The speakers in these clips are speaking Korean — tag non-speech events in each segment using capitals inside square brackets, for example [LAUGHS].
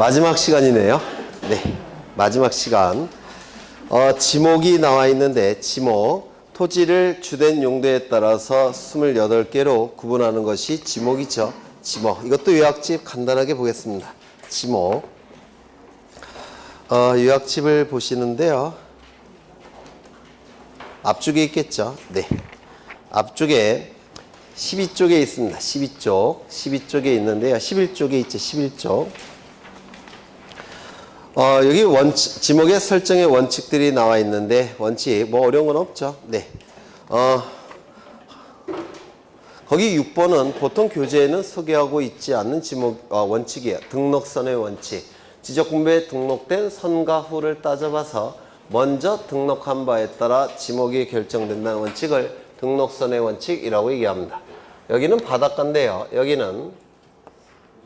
마지막 시간이네요. 네. 마지막 시간. 어, 지목이 나와 있는데, 지목. 토지를 주된 용도에 따라서 28개로 구분하는 것이 지목이죠. 지목. 이것도 요약집 간단하게 보겠습니다. 지목. 어, 요약집을 보시는데요. 앞쪽에 있겠죠. 네. 앞쪽에 12쪽에 있습니다. 12쪽. 12쪽에 있는데요. 11쪽에 있죠. 11쪽. 어, 여기 원칙, 지목의 설정의 원칙들이 나와 있는데, 원칙, 뭐 어려운 건 없죠. 네. 어, 거기 6번은 보통 교재에는 소개하고 있지 않는 지목, 어, 원칙이에요. 등록선의 원칙. 지적공부에 등록된 선과 후를 따져봐서 먼저 등록한 바에 따라 지목이 결정된다는 원칙을 등록선의 원칙이라고 얘기합니다. 여기는 바닷가인데요. 여기는,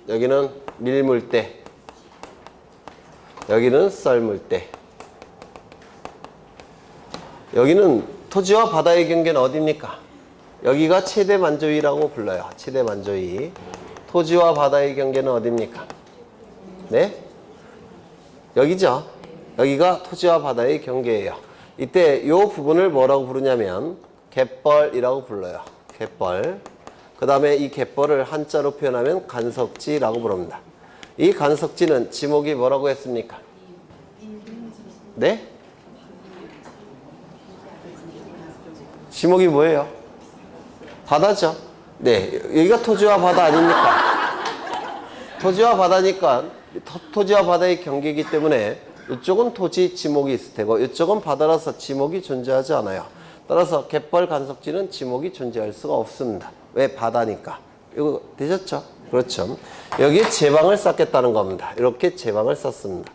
여기는 밀물대. 여기는 썰물대. 여기는 토지와 바다의 경계는 어디입니까? 여기가 최대 만조위라고 불러요. 최대 만조위. 토지와 바다의 경계는 어디입니까? 네? 여기죠. 여기가 토지와 바다의 경계예요. 이때 이 부분을 뭐라고 부르냐면 갯벌이라고 불러요. 갯벌. 그 다음에 이 갯벌을 한자로 표현하면 간석지라고 부릅니다. 이 간석지는 지목이 뭐라고 했습니까? 네? 지목이 뭐예요? 바다죠. 네, 여기가 토지와 바다 아닙니까? [LAUGHS] 토지와 바다니까 토, 토지와 바다의 경계이기 때문에 이쪽은 토지 지목이 있을 테고 이쪽은 바다라서 지목이 존재하지 않아요. 따라서 갯벌 간석지는 지목이 존재할 수가 없습니다. 왜 바다니까? 이거 되셨죠? 그렇죠. 여기 제방을 쌓겠다는 겁니다. 이렇게 제방을 쌓습니다.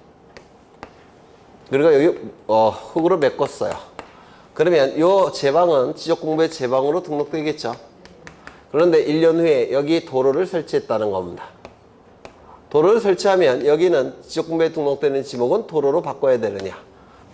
그리고 여기 어, 흙으로 메꿨어요. 그러면 이 제방은 지적공부의 제방으로 등록되겠죠. 그런데 1년 후에 여기 도로를 설치했다는 겁니다. 도로를 설치하면 여기는 지적공부에 등록되는 지목은 도로로 바꿔야 되느냐?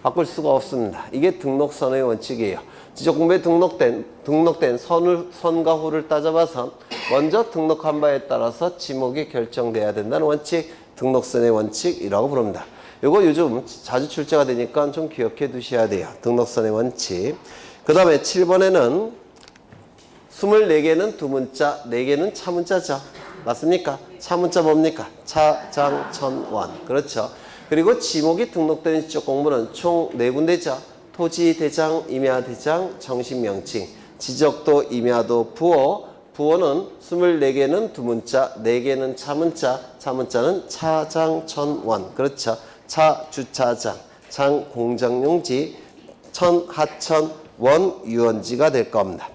바꿀 수가 없습니다. 이게 등록선의 원칙이에요. 지적공부에 등록된 등록된 선을 선과 후를 따져봐서 먼저 등록한 바에 따라서 지목이 결정돼야 된다는 원칙, 등록선의 원칙이라고 부릅니다. 이거 요즘 자주 출제가 되니까 좀 기억해 두셔야 돼요. 등록선의 원칙. 그 다음에 7번에는 24개는 두 문자, 4개는 차 문자죠. 맞습니까? 차 문자 뭡니까? 차, 장, 천, 원. 그렇죠. 그리고 지목이 등록된 지적 공부는 총 네 군데죠. 토지 대장, 임야 대장, 정식 명칭, 지적도, 임야도, 부호. 부호는 24개는 두 문자, 4개는 차 문자, 차 문자는 차, 장, 천, 원. 그렇죠. 차, 주차장, 장, 공장용지, 천, 하천, 원, 유원지가 될 겁니다.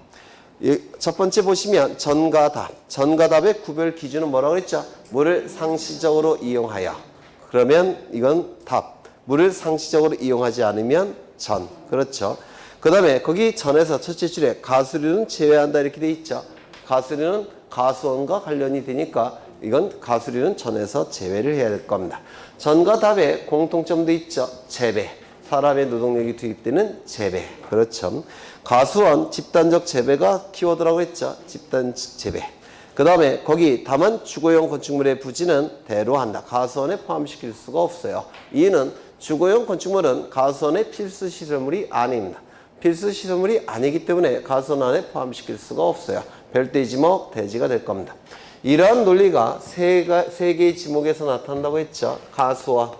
이첫 번째 보시면 전과 답. 전과 답의 구별 기준은 뭐라고 했죠? 물을 상시적으로 이용하여. 그러면 이건 답. 물을 상시적으로 이용하지 않으면 전. 그렇죠. 그 다음에 거기 전에서 첫째 줄에 가수류는 제외한다 이렇게 돼 있죠. 가수류는 가수원과 관련이 되니까 이건 가수류는 전에서 제외를 해야 될 겁니다. 전과 답에 공통점도 있죠. 재배. 사람의 노동력이 투입되는 재배. 그렇죠. 가수원 집단적 재배가 키워드라고 했죠. 집단 재배. 그 다음에 거기 다만 주거용 건축물의 부지는 대로 한다. 가수원에 포함시킬 수가 없어요. 이유는 주거용 건축물은 가수원의 필수 시설물이 아닙니다. 필수 시설물이 아니기 때문에 가수원 안에 포함시킬 수가 없어요. 별도의 지목, 대지가 될 겁니다. 이러한 논리가 세, 가, 세 개의 지목에서 나타난다고 했죠. 가수원,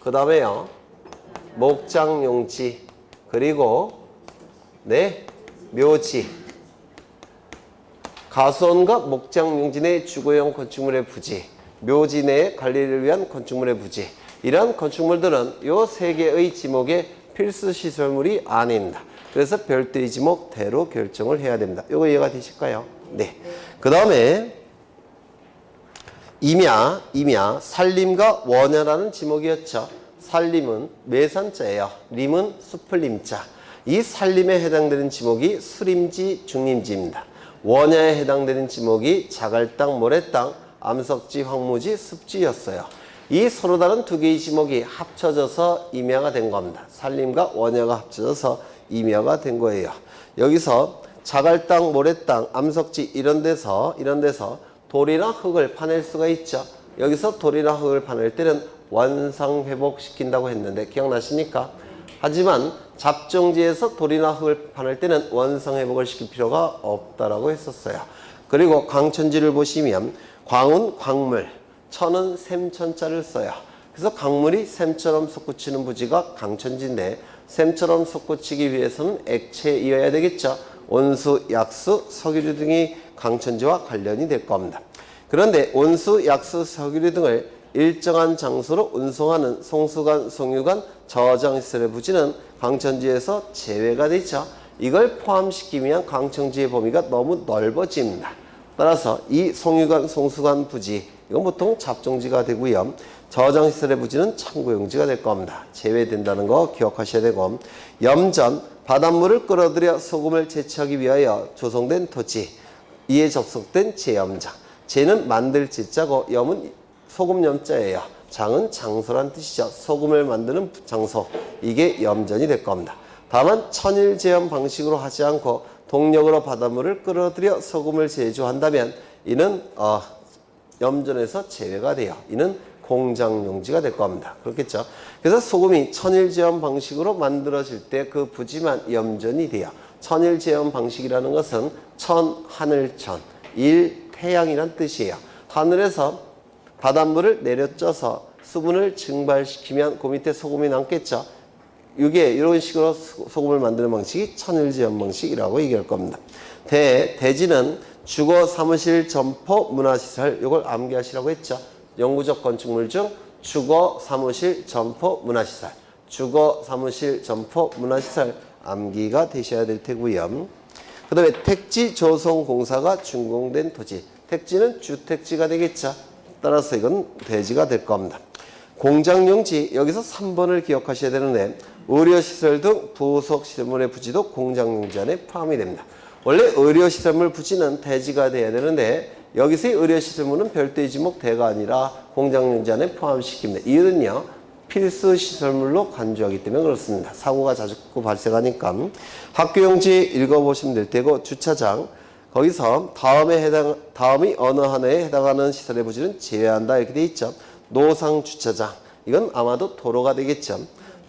그 다음에요. 목장용지, 그리고 네, 묘지. 가수원과 목장용지 내 주거용 건축물의 부지, 묘지 내 관리를 위한 건축물의 부지. 이러한 건축물들은 이 세 개의 지목의 필수 시설물이 아닙니다. 그래서 별도의 지목대로 결정을 해야 됩니다. 이거 이해가 되실까요? 네. 그 다음에 임야, 임야, 산림과 원야라는 지목이었죠. 산림은 매산자예요. 림은 숲을 림자. 이 산림에 해당되는 지목이 수림지, 중림지입니다. 원야에 해당되는 지목이 자갈땅, 모래땅, 암석지, 황무지, 습지였어요. 이 서로 다른 두 개의 지목이 합쳐져서 임야가 된 겁니다. 산림과 원야가 합쳐져서 임야가 된 거예요. 여기서 자갈땅, 모래땅, 암석지 이런 데서 이런 데서 돌이나 흙을 파낼 수가 있죠. 여기서 돌이나 흙을 파낼 때는 원상 회복시킨다고 했는데 기억나십니까? 하지만 잡종지에서 돌이나 흙을 파낼 때는 원상 회복을 시킬 필요가 없다라고 했었어요. 그리고 강천지를 보시면 광은 광물, 천은 샘천자를 써요. 그래서 강물이 샘처럼 솟구치는 부지가 강천지인데 샘처럼 솟구치기 위해서는 액체이어야 되겠죠. 온수, 약수, 석유류 등이 강천지와 관련이 될 겁니다. 그런데 온수, 약수, 석유류 등을 일정한 장소로 운송하는 송수관, 송유관, 저장시설의 부지는 강천지에서 제외가 되죠. 이걸 포함시키면 강천지의 범위가 너무 넓어집니다. 따라서 이 송유관, 송수관 부지 이건 보통 잡종지가 되고요. 저장시설의 부지는 창고용지가 될 겁니다. 제외된다는 거 기억하셔야 되고 염전, 바닷물을 끌어들여 소금을 채취하기 위하여 조성된 토지 이에 접속된 제염장 제는 만들 제자고 염은 소금 염자예요. 장은 장소란 뜻이죠. 소금을 만드는 장소 이게 염전이 될 겁니다. 다만 천일 제염 방식으로 하지 않고 동력으로 바닷물을 끌어들여 소금을 제조한다면 이는 어, 염전에서 제외가 돼요. 이는 공장용지가 될 겁니다. 그렇겠죠? 그래서 소금이 천일제염 방식으로 만들어질 때 그 부지만 염전이 돼요. 천일제염 방식이라는 것은 천, 하늘 천, 일, 태양이란 뜻이에요. 하늘에서 바닷물을 내려쪄서 수분을 증발시키면 그 밑에 소금이 남겠죠. 이게 이런 식으로 소- 소금을 만드는 방식이 천일제염 방식이라고 얘기할 겁니다. 대, 대지는 주거 사무실 점포 문화시설 이걸 암기하시라고 했죠. 영구적 건축물 중 주거 사무실 점포 문화시설 주거 사무실 점포 문화시설 암기가 되셔야 될 테고요. 그 다음에 택지 조성 공사가 준공된 토지 택지는 주택지가 되겠죠. 따라서 이건 대지가 될 겁니다. 공장용지 여기서 3번을 기억하셔야 되는데 의료시설 등 부속시설물의 부지도 공장용지 안에 포함이 됩니다. 원래 의료시설물 부지는 대지가 돼야 되는데 여기서의 의료시설물은 별도의 지목 대가 아니라 공장용지 안에 포함시킵니다. 이유는요. 필수 시설물로 간주하기 때문에 그렇습니다. 사고가 자주 발생하니까 학교용지 읽어보시면 될 테고 주차장 거기서 다음에 해당 다음이 어느 하나에 해당하는 시설의 부지는 제외한다 이렇게 돼 있죠. 노상 주차장 이건 아마도 도로가 되겠죠.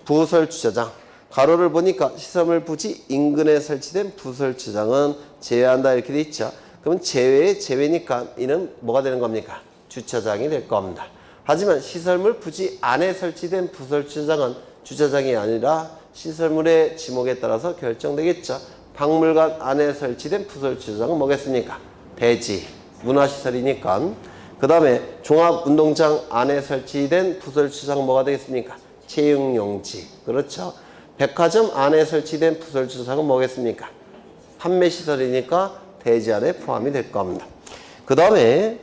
부설 주차장 가로를 보니까 시설물 부지 인근에 설치된 부설 주차장은 제외한다 이렇게 돼 있죠. 그러면 제외의 제외니까 이는 뭐가 되는 겁니까? 주차장이 될 겁니다. 하지만 시설물 부지 안에 설치된 부설 주차장은 주차장이 아니라 시설물의 지목에 따라서 결정되겠죠. 박물관 안에 설치된 부설 주차장은 뭐겠습니까? 대지, 문화시설이니까. 그 다음에 종합운동장 안에 설치된 부설 주차장 뭐가 되겠습니까? 체육용지. 그렇죠. 백화점 안에 설치된 부설 주차장은 뭐겠습니까? 판매시설이니까 대지 안에 포함이 될 겁니다. 그 다음에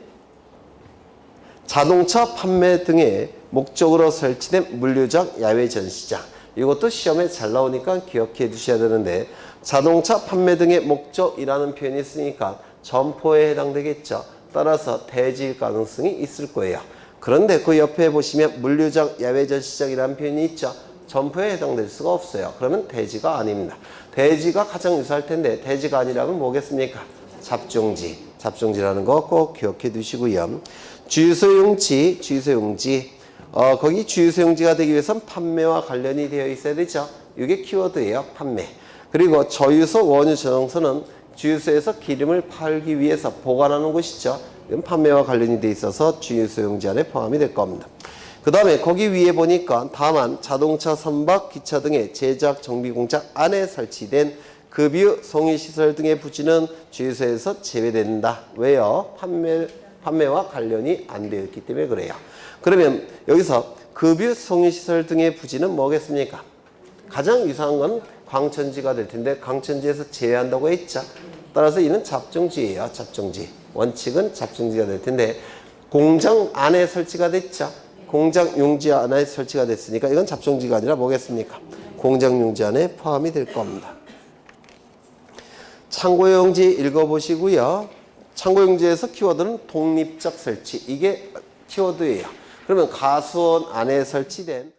자동차 판매 등의 목적으로 설치된 물류장, 야외 전시장. 이것도 시험에 잘 나오니까 기억해 두셔야 되는데 자동차 판매 등의 목적이라는 표현이 있으니까 점포에 해당되겠죠. 따라서 대지일 가능성이 있을 거예요. 그런데 그 옆에 보시면 물류장, 야외 전시장이라는 표현이 있죠. 점포에 해당될 수가 없어요. 그러면 대지가 아닙니다. 대지가 가장 유사할 텐데 대지가 아니라면 뭐겠습니까? 잡종지. 잡종지라는 거 꼭 기억해 두시고요. 주유소용지, 주유소용지. 어, 거기 주유소용지가 되기 위해선 판매와 관련이 되어 있어야 되죠. 이게 키워드예요. 판매. 그리고 저유소, 원유 저장소는 주유소에서 기름을 팔기 위해서 보관하는 곳이죠. 이건 판매와 관련이 돼 있어서 주유소용지 안에 포함이 될 겁니다. 그 다음에 거기 위에 보니까 다만 자동차 선박, 기차 등의 제작 정비 공장 안에 설치된 급유, 송유시설 등의 부지는 주유소에서 제외된다. 왜요? 판매, 판매와 관련이 안 되어 있기 때문에 그래요. 그러면 여기서 급유, 송유시설 등의 부지는 뭐겠습니까? 가장 유사한 건 광천지가 될 텐데 광천지에서 제외한다고 했죠. 따라서 이는 잡종지예요. 잡종지. 원칙은 잡종지가 될 텐데 공장 안에 설치가 됐죠. 공장 용지 안에 설치가 됐으니까 이건 잡종지가 아니라 뭐겠습니까? 공장 용지 안에 포함이 될 겁니다. 창고용지 읽어보시고요. 창고용지에서 키워드는 독립적 설치. 이게 키워드예요. 그러면 가수원 안에 설치된